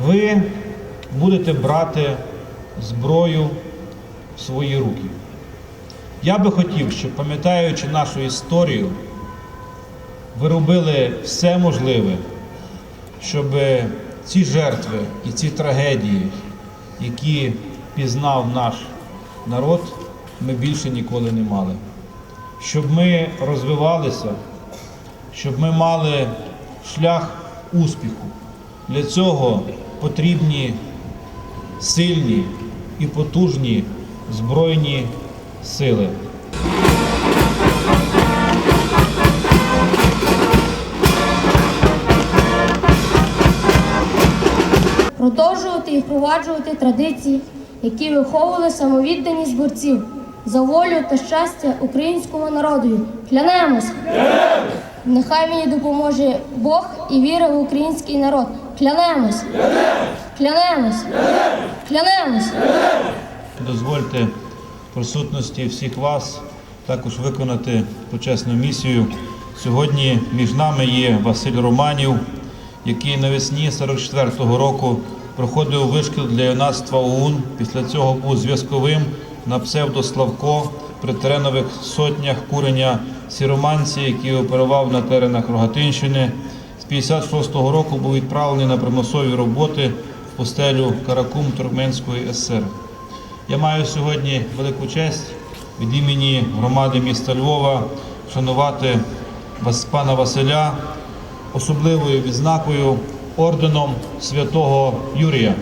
ви будете брати зброю в свої руки. Я би хотів, щоб, пам'ятаючи нашу історію, ви робили все можливе, щоб ці жертви і ці трагедії, які пізнав наш народ, ми більше ніколи не мали. Щоб ми розвивалися, щоб ми мали шлях успіху. Для цього потрібні сильні і потужні збройні сили. продовжувати і впроваджувати традиції, які виховували самовідданість борців за волю та щастя українському народу. Клянемось! Нехай мені допоможе Бог і віра в український народ. Клянемось! Клянемось! Клянемось! Дозвольте присутності всіх вас також виконати почесну місію. Сьогодні між нами є Василь Романів, який навесні 44-го року проходив вишкіл для юнацтва ОУН. Після цього був зв'язковим на псевдо Славко при теренових сотнях курення сіроманці, який оперував на теренах Рогатинщини. З 56-го року був відправлений на примусові роботи в пустелю Каракум Туркменської ССР. Я маю сьогодні велику честь від імені громади міста Львова шанувати пана Василя особливою відзнакою орденом святого Юрія.